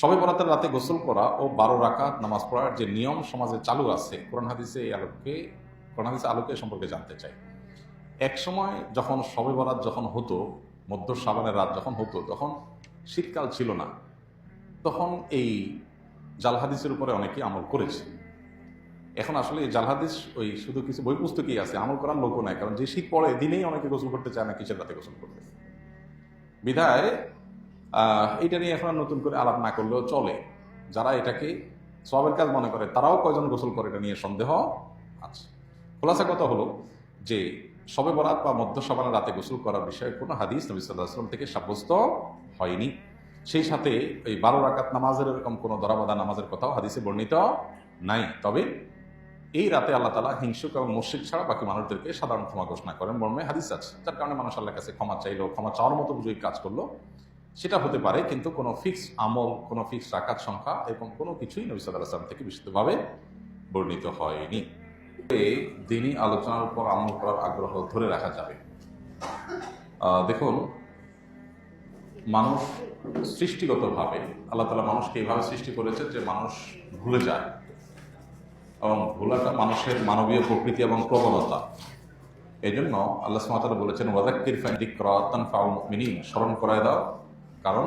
সবে বরাতের রাতে গোসল করা ও বারো রাকাত নামাজ পড়ার যে নিয়ম সমাজে চালু আছে, কোরআন হাদিসে এই আলোকে, কোরআন হাদিসে আলোকে সম্পর্কে জানতে চাই। এক সময় যখন সবে বরাত যখন হতো, মধ্য সাবানের রাত যখন হতো, তখন শীতকাল ছিল না। তখন এই জাল হাদিসের উপরে অনেকে আমল করেছে। এখন আসলে এই জাল হাদিস, ওই শুধু কিছু বই পুস্তকই আছে, আমল করার লোকও নাই, কারণ যে শীত পড়ে দিনেই অনেকে গোসল করতে চায় না, কিসের রাতে গোসল করবে? বিধায় এটা নিয়ে এখন নতুন করে আলাপ না করলেও চলে। যারা এটাকে সবের কাজ মনে করে, তারাও কয়জন গোসল করে এটা নিয়ে সন্দেহ আছে। খোলাসা কথা হলো যে, সবে বরাত বা মধ্য সবানের রাতে গোসল করার বিষয়ে কোনো হাদিস নবী সাল্লাহ আসলাম থেকে সাব্যস্ত হয়নি। সেই সাথে এই বারো রাকাত নামাজের এরকম কোনো দরাবাদা নামাজের কথাও হাদিসে বর্ণিত নাই। তবে এই রাতে আল্লাহ তালা হিংসুক এবং মুর্শিদ ছাড়া বাকি মানুষদেরকে সাধারণ ক্ষমা ঘোষণা করেন মর্মে হাদিস আছে। যার কারণে মানুষ আল্লাহর কাছে ক্ষমা চাইলো, ক্ষমা চাওয়ার মতো বুঝে কাজ করল। সেটা হতে পারে, কিন্তু কোনো ফিক্স আমল, কোনো ফিক্স রাকাত সংখ্যা এবং কোনো কিছুই নবী সাল্লাহ আসলাম থেকে বিশুদ্ধভাবে বর্ণিত হয়নি। দিনই আলোচনার উপর আমল করার আগ্রহ ধরে রাখা যাবে। দেখুন, মানুষ সৃষ্টিগতভাবে, আল্লাহ তালা মানুষকে এইভাবে সৃষ্টি করেছে যে মানুষ ভুলে যায় এবং ভোলাটা মানুষের মানবীয় প্রকৃতি এবং প্রবণতা। এই জন্য আল্লাহ সুমাতালা বলেছেন ওয়াদাক্কির ফাইদিক্রাতান ফাউল মিনিং স্মরণ করায় দাও। কারণ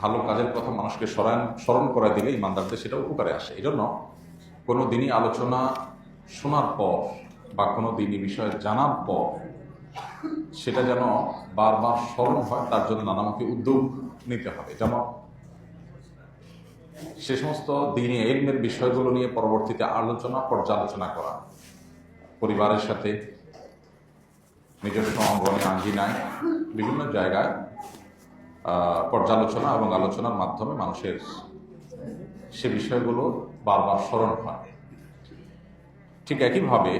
ভালো কাজের কথা মানুষকে স্মরণ স্মরণ করায় দিলে ইমানদারদের সেটা উপকারে আসে। এই জন্য কোনো দিনই আলোচনা শোনার পর বা কোনো দিনই বিষয়ে জানার পর সেটা যেন বারবার স্মরণ হয়, তার জন্য নানামুখী উদ্যোগ নিতে হবে। যেমন সে সমস্ত দিনে এলমের বিষয়গুলো নিয়ে পরবর্তীতে আলোচনা, পর্যালোচনা করা। পরিবারের সাথে নিজস্ব অঙ্গনে আঙ্গিনায় বিভিন্ন জায়গায় পর্যালোচনা এবং আলোচনার মাধ্যমে মানুষের সে বিষয়গুলো বারবার স্মরণ হয়। ঠিক একইভাবে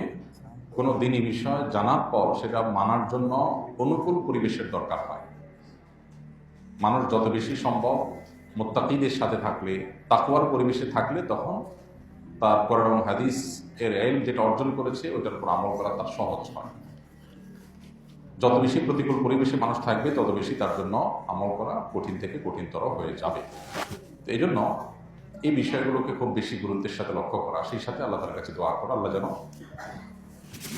কোনো দিনই বিষয় জানার পর সেটা মানার জন্য অনুকূল পরিবেশের দরকার হয়। মানুষ যত বেশি সম্ভব মোত্তাকিদের সাথে থাকলে তাকুয়ার পরিবেশে থাকলে তখন তার এবং হাদিস এর এল যেটা অর্জন করেছে, ওইটার উপর আমল করা তার সহজ হয়। যত বেশি প্রতিকূল পরিবেশে মানুষ থাকবে, তত বেশি তার জন্য আমল করা কঠিন থেকে কঠিনতর হয়ে যাবে। তো এই জন্য এই বিষয়গুলোকে খুব বেশি গুরুত্বের সাথে লক্ষ্য করা, সেই সাথে আল্লাহ তার কাছে দোয়া করা, আল্লাহ যেন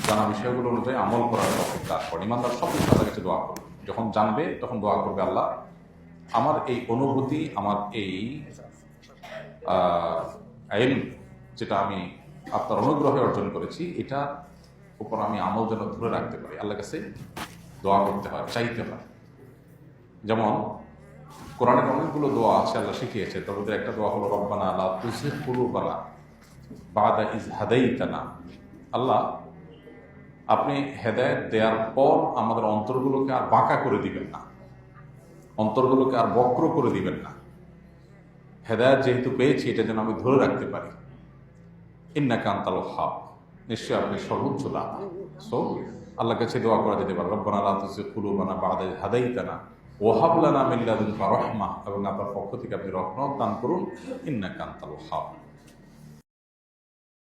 জানা বিষয়গুলো অনুযায়ী আমল করার তফিক দান করেন। ইমানদার সব কিছু আল্লাহ কাছে দোয়া করবে যখন জানবে, তখন দোয়া করবে, আল্লাহ, আমার এই অনুভূতি, আমার এই আইন যেটা আমি আপনার অনুগ্রহে অর্জন করেছি, এটা উপর আমি আমল যেন ধরে রাখতে পারি। আল্লাহ কাছে দোয়া করতে হয়, চাইতে হয়। যেমন কোরআনের অনেকগুলো দোয়া আছে, আল্লাহ শিখিয়েছে তবে একটা দোয়া হলো, রব্বানা আল্লাহ তুসির কুলুবানা বাদা ইজ হাদাইতানা। আল্লাহ, আপনি হেদায়ত দেওয়ার পর আমাদের অন্তরগুলোকে আর বাঁকা করে দিবেন না। অন্তরগুলোকে আর বক্র করে দিবেন না। হেদায়ত যেহেতু পেয়েছি, এটা যেন আমি ধরে রাখতে পারি। ইন্না কান্তাল হাব আপনি সর্বোচ্চ লাভ সো আল্লাহ কাছে দোয়া করা যেতে পারে, রব্বানা আল্লাহ তুসি কুলুবানা বাদা ইয হাদাইতানা ওয়াহাব লানা মিন লাদুনকা রাহমা এবং আপনার পক্ষ থেকে আপনি রহমত দান করুন ইন্না কান্তাল হাব